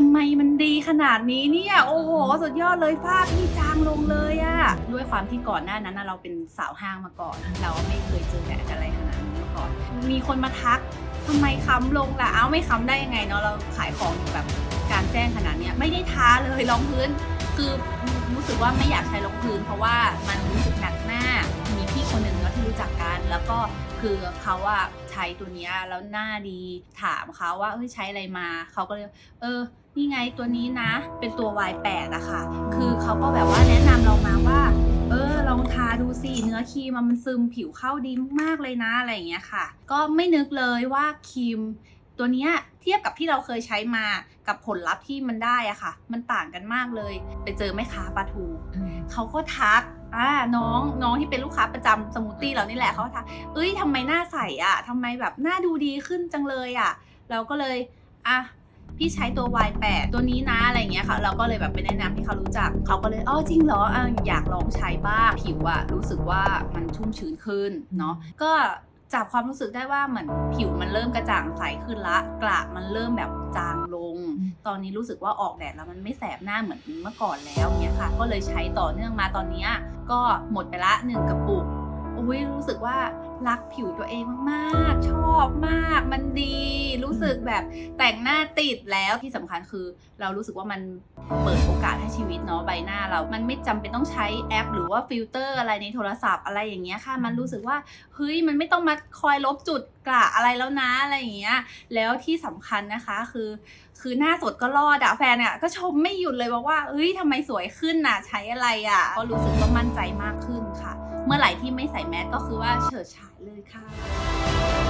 ทำไมมันดีขนาดนี้เนี่ย โอ้โห สุดยอดเลยฝ้าพี่จางลงเลยอะด้วยความที่ก่อนหน้านั้นน่ะเราเป็นสาวห้างมาก่อน เราไม่เคยเจอแดดอะไรขนาดนี้มาก่อน มีคนมาทักทำไมค้ำลงล่ะเอ้าไม่ค้ำได้ยังไงเนาะเราขายของอยู่แบบกลารแจ้งขนาดเนี้ยไม่ได้ท้าเลยรองพื้น คือรู้สึกว่าไม่อยากใช้รองพื้น เพราะว่ามันรู้สึกหนักหน้า กกันแล้วก็คือเขาอะใช้ตัวเนี้ยแล้วหน้าดีถามเขาว่าเฮ้ยใช้อะไรมาเขาก็เลย เออ นี่ไงตัวนี้นะ เป็นตัว Y8 อะค่ะ คือเขาก็แบบว่าแนะนำเรามาว่า เออลองทาดูสิเนื้อครีมอะมันซึมผิวเข้าดีมากๆเลยนะอะไรอย่างเงี้ยค่ะ ก็ไม่นึกเลยว่าครีมตัวเนี้ยเทียบกับที่เราเคยใช้มากับผลลัพธ์ที่มันได้อะค่ะ มันต่างกันมากเลย ไปเจอแม่ค้าปลาทูเขาก็ทัก อ่าน้องน้องที่เป็นลูกค้าประจำสมูทตี้เรานี่แหละเขาก็ทักเอ้ยทำไมหน้าใสอะทำไมแบบหน้าดูดีขึ้นจังเลยอะ เราก็เลยอะพี่ใช้ตัว Y8 ตัวนี้นะอะไรอย่างเงี้ยค่ะ เราก็เลยแบบไปแนะนำที่เขารู้จัก เขาก็เลยอ๋อจริงเหรออะอยากลองใช้บ้างผิวอะรู้สึกว่ามันชุ่มชื้นขึ้นเนาะก็จับความรู้สึกได้ว่าเหมือนผิวมันเริ่มกระจ่างใสขึ้นละกระมันเริ่มแบบจางลง ตอนนี้รู้สึกว่าออกแดดแล้วมันไม่แสบหน้าเหมือนเมื่อก่อนแล้วเนี่ยค่ะ ก็เลยใช้ต่อเนื่องมาตอนนี้ก็หมดไปละหนึ่งกระปุกอุ้ยรู้สึกว่ารักผิวตัวเองมากๆ ชอบมาก มันดี รู้สึกแบบแต่งหน้าติดแล้วที่สำคัญคือ เรารู้สึกว่ามันเปิดโอกาสให้ชีวิตเนาะ เรา มันไม่จำเป็นต้องใช้แอป หรือว่าฟิลเตอร์อะไรในโทรศัพท์อะไรอย่างเงี้ยค่ะ มันรู้สึกว่าเฮ้ยมันไม่ต้องมาคอยลบจุดกระอะไรแล้วนะอะไรอย่างเงี้ย แล้วที่สำคัญนะคะคือ คือหน้าสดก็รอดอะแฟนอะก็ชมไม่หยุดเลยบอกว่าเฮ้ยทำไมสวยขึ้นน่ะใช้อะไรอะก็รู้สึกว่ามั่นใจมากขึ้นค่ะ เมื่อไหร่ที่ไม่ใส่แมสก็คือว่าเฉิดฉายเลยค่ะ